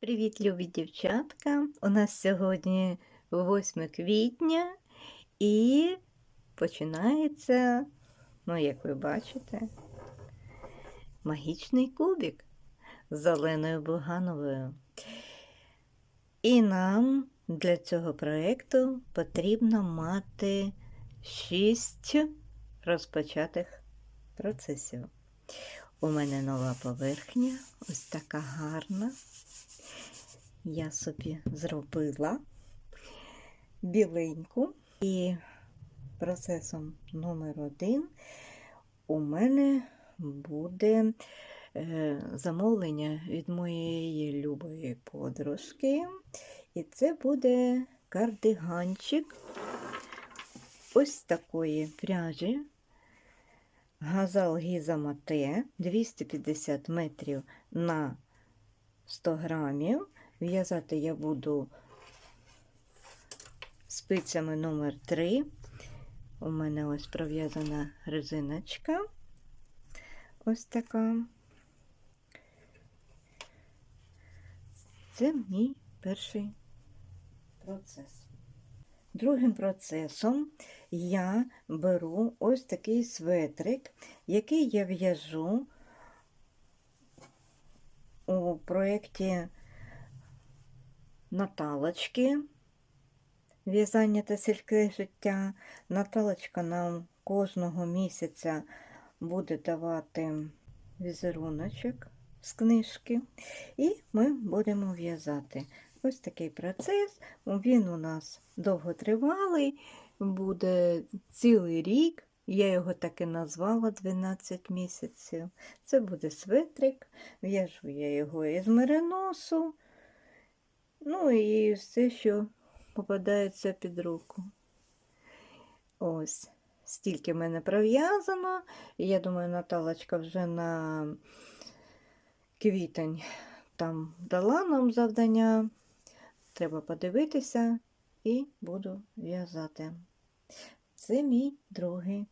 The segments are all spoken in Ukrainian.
Привіт, любі дівчатка! У нас сьогодні 8 квітня і починається, ну, як ви бачите, магічний кубик з Оленою Бугановою. І нам для цього проєкту потрібно мати 6 розпочатих процесів. У мене нова поверхня, ось така гарна я собі зробила біленьку. І процесом номер один у мене буде е, замовлення від моєї любої подружки. І це буде кардиганчик ось такої пряжі. Газал Гіза Мате 250 метрів на 100 грамів. В'язати я буду спицями номер 3 У мене ось пров'язана резиночка. Ось така. Це мій перший процес. Другим процесом я беру ось такий светрик, який я в'яжу у проєкті Наталочки. В'язання та сільське життя. Наталочка нам кожного місяця буде давати візеруночок з книжки, і ми будемо в'язати. Ось такий процес. Він у нас довготривалий, буде цілий рік. Я його так і назвала 12 місяців. Це буде светрик, в'яжу я його із мериносу. Ну і все, що попадається під руку. Ось, стільки в мене пров'язано. Я думаю, Наталочка вже на квітень там дала нам завдання. Треба подивитися і буду в'язати. Це мій другий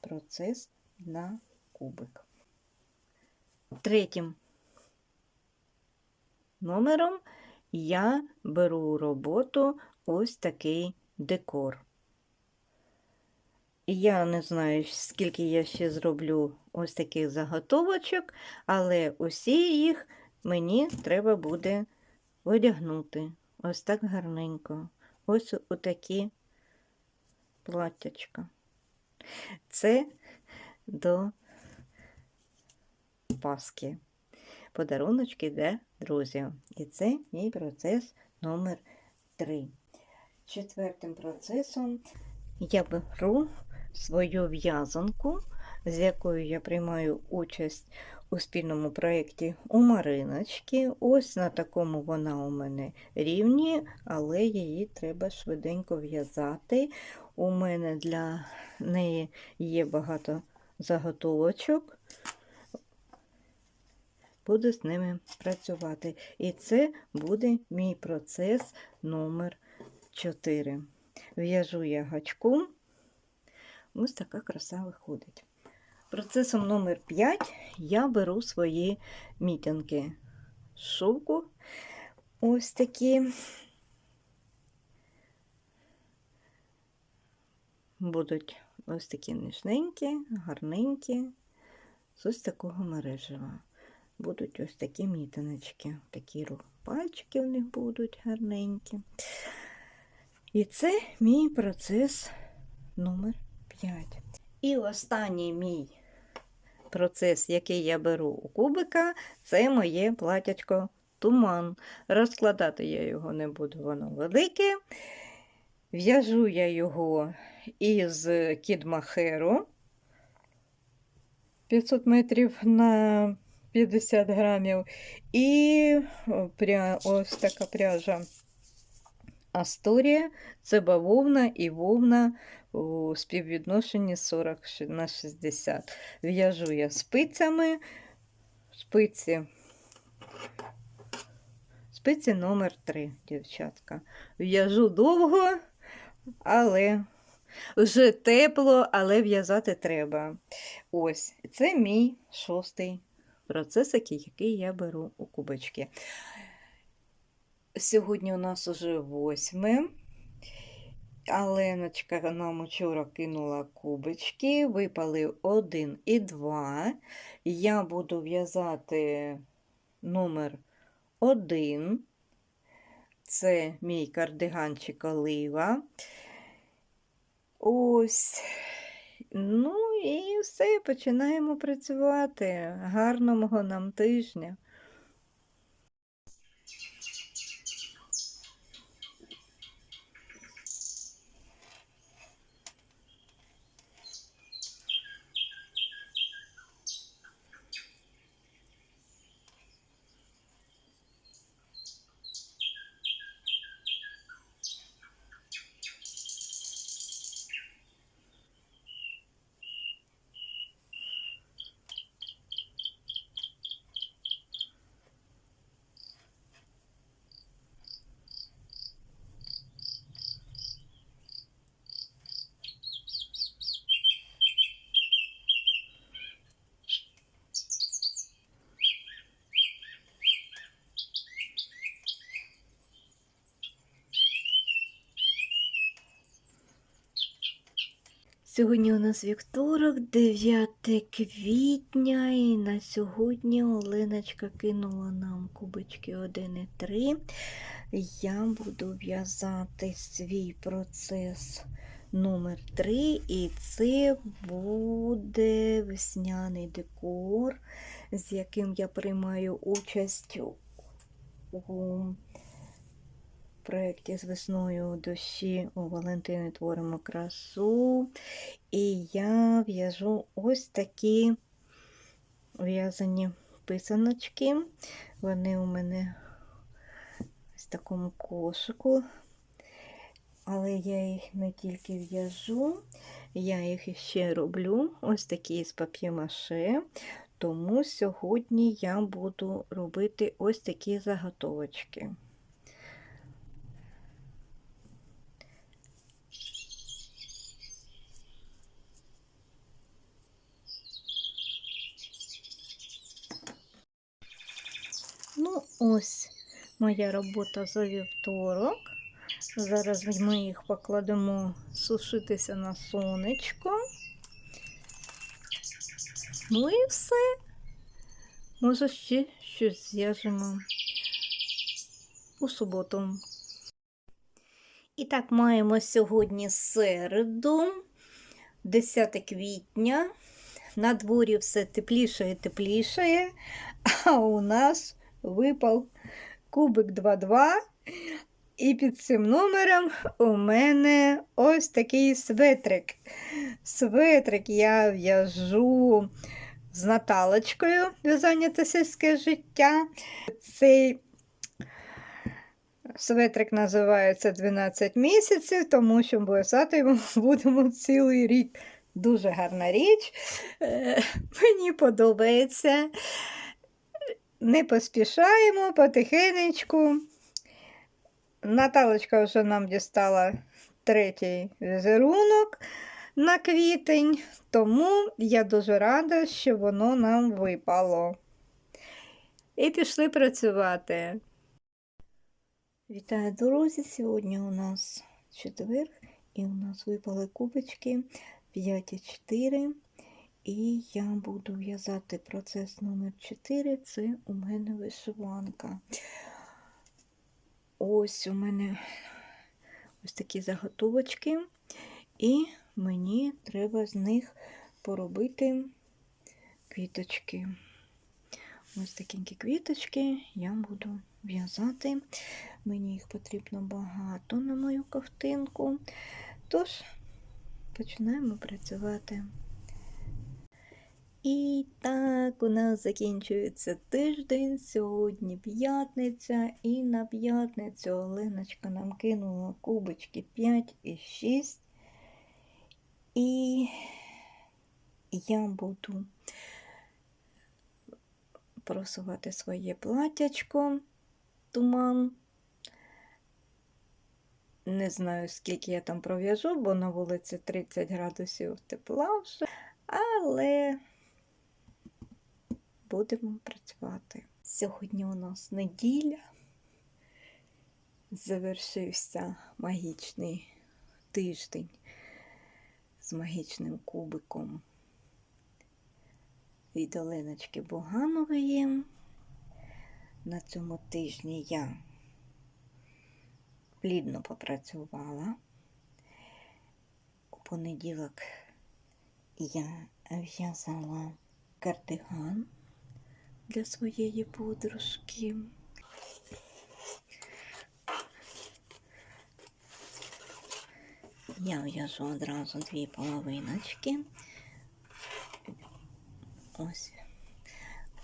процес на кубик. Третім номером я беру у роботу ось такий декор. Я не знаю, скільки я ще зроблю ось таких заготовочок, але усі їх мені треба буде одягнути. Ось так гарненько. Ось отакі платтячка. Це до Паски. Подаруночки для друзів. І це мій процес номер 3. Четвертим процесом я беру свою в'язанку, з якою я приймаю участь у спільному проєкті у Мариночки. Ось на такому вона у мене рівні, але її треба швиденько в'язати. У мене для неї є багато заготовочок буду з ними працювати. І це буде мій процес номер 4. В'яжу я гачком. Ось така краса виходить. Процесом номер 5 я беру свої мітинки шовку. Ось такі. Будуть ось такі ніжненькі, гарненькі, з ось такого мережева будуть ось такі мітиночки. Такі пальчики у них будуть гарненькі. І це мій процес номер 5. І останній мій процес, який я беру у кубика, це моє платячко туман. Розкладати я його не буду, воно велике. В'яжу я його із кідмахеру 500 метрів на 50 грамів. І пря... ось така пряжа Асторія, це бавовна і вовна у співвідношенні 40 на 60. В'яжу я спицями, спиці. Спиці номер 3, дівчатка. В'яжу довго, але вже тепло, але в'язати треба. Ось, це мій шостий процесики, який я беру у кубочки. Сьогодні у нас уже восьме. Аленочка нам учора кинула кубочки, випали один і два. Я буду в'язати номер один. Це мій кардиганчик олива. Ось. Ну і все, починаємо працювати. Гарного нам тижня. Сьогодні у нас вівторок, 9 квітня, і на сьогодні Оленочка кинула нам кубочки 1 і 3. Я буду в'язати свій процес номер 3, і це буде весняний декор, з яким я приймаю участь у проєкті з весною душі у Валентини творимо красу. І я в'яжу ось такі в'язані писаночки. Вони у мене ось в такому кошику. Але я їх не тільки в'яжу, я їх ще роблю ось такі з пап'ємаше. Тому сьогодні я буду робити ось такі заготовочки. Ну, ось моя робота за вівторок. Зараз ми їх покладемо сушитися на сонечко. Ну і все. Може, ще щось зв'яжемо у суботу. І так, маємо сьогодні середу, 10 квітня. На дворі все тепліше і теплішає, а у нас випав кубик 2-2. І під цим номером у мене ось такий светрик. Светрик я в'яжу з Наталочкою в'язання та сільське життя. Цей светрик називається 12 місяців, тому що в'язати його будемо цілий рік. Дуже гарна річ. Е, Мені подобається. Не поспішаємо потихенечку. Наталочка вже нам дістала третій візерунок на квітень, тому я дуже рада, що воно нам випало. І пішли працювати. Вітаю, друзі! Сьогодні у нас четвер, і у нас випали кубочки 5 і я буду в'язати процес номер 4 це у мене вишиванка. Ось у мене ось такі заготовочки, і мені треба з них поробити квіточки. Ось такі квіточки я буду в'язати. Мені їх потрібно багато на мою ковтинку. Тож, починаємо працювати. І так, у нас закінчується тиждень, сьогодні п'ятниця, і на п'ятницю Оленочка нам кинула кубочки 5 і 6. І я буду просувати своє платячко туман. Не знаю, скільки я там пров'яжу, бо на вулиці 30 градусів тепла вже, але будемо працювати. Сьогодні у нас неділя. завершився магічний тиждень з магічним кубиком від Оленочки Боганової. На цьому тижні я плідно попрацювала. У понеділок я в'язала кардиган для своєї подружки. Я в'яжу одразу дві половиночки. Ось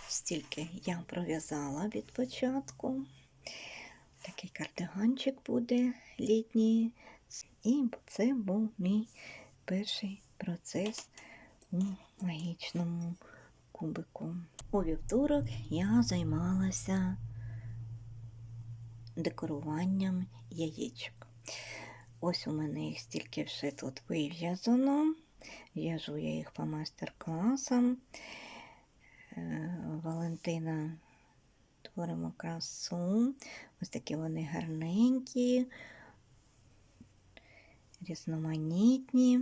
стільки я пров'язала від початку. Такий кардиганчик буде літній. І це був мій перший процес у магічному кубику. У вівторок я займалася декоруванням яєчок. Ось у мене їх стільки вже тут вив'язано. В'яжу я їх по майстер-класам. Е, Валентина творимо красу. Ось такі вони гарненькі, різноманітні.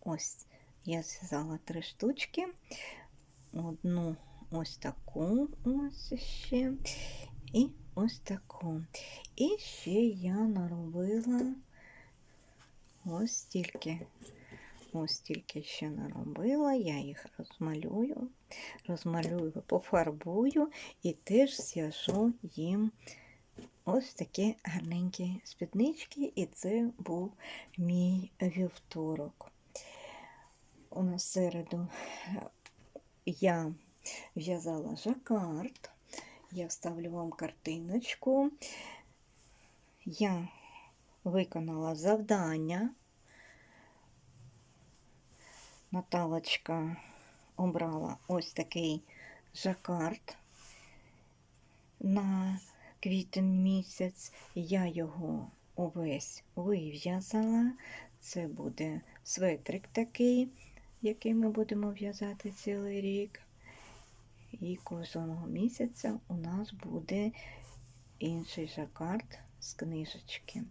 Ось я зв'язала три штучки. Одну ось таку ось ще. І ось таку. І ще я наробила ось стільки. Ось тільки ще наробила, я їх розмалюю, розмалюю, пофарбую і теж зв'яжу їм ось такі гарненькі спіднички, і це був мій вівторок. У нас середу я в'язала жакард, я вставлю вам картиночку. Я виконала завдання. Наталочка обрала ось такий жакард на квітень місяць. Я його увесь вив'язала. Це буде светрик такий, який ми будемо в'язати цілий рік. І кожного місяця у нас буде інший жакард з книжечки.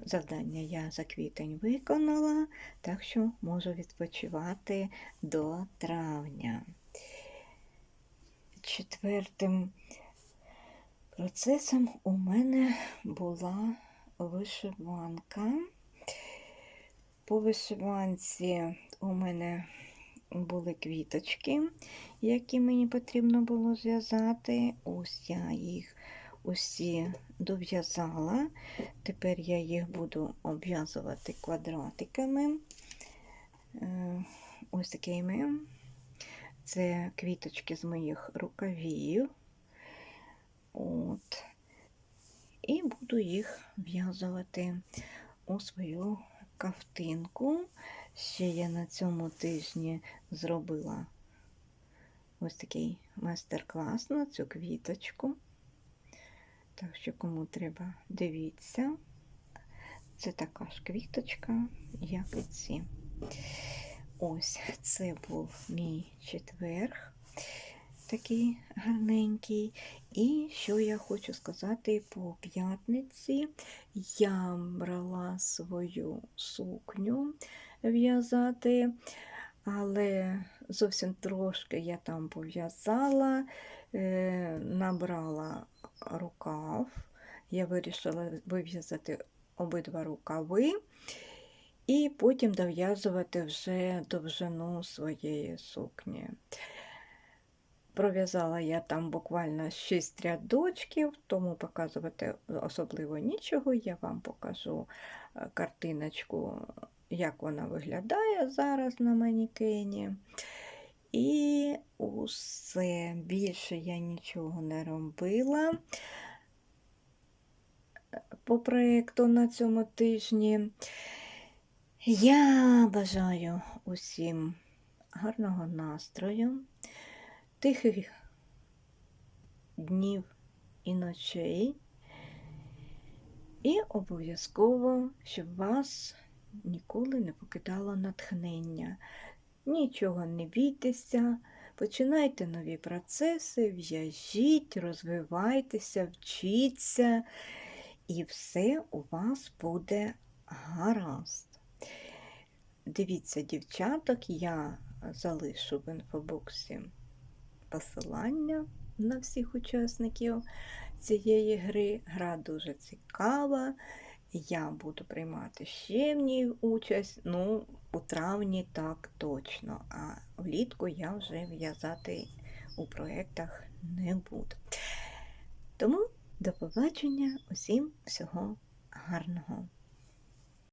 Завдання я за квітень виконала, так що можу відпочивати до травня. Четвертим процесом у мене була вишиванка. По вишиванці у мене були квіточки, які мені потрібно було зв'язати. Ось я їх усі дов'язала. Тепер я їх буду обв'язувати квадратиками. Е, Ось такими. Це квіточки з моїх рукавів. От. І буду їх в'язувати у свою кавтинку. Ще я на цьому тижні зробила ось такий майстер-клас на цю квіточку. Так що, кому треба, дивіться. Це така ж квіточка, як і ці. Ось це був мій четверг, такий гарненький. І що я хочу сказати по п'ятниці, я брала свою сукню в'язати, але зовсім трошки я там пов'язала, е, набрала рукав. Я вирішила вив'язати обидва рукави і потім дов'язувати вже довжину своєї сукні. Пров'язала я там буквально 6 рядочків, тому показувати особливо нічого. Я вам покажу е, картиночку, як вона виглядає зараз на манікені. І усе. Більше я нічого не робила по проєкту на цьому тижні. Я бажаю усім гарного настрою, тихих днів і ночей. І обов'язково, щоб вас ніколи не покидало натхнення. Нічого не бійтеся, Починайте нові процеси, в'яжіть, розвивайтеся, вчіться, і все у вас буде гаразд. Дивіться, дівчаток, я залишу в інфобоксі посилання на всіх учасників цієї гри. Гра дуже цікава. Я буду приймати ще в ній участь. Ну, у травні так точно. А влітку я вже в'язати у проєктах не буду. Тому до побачення, усім всього гарного.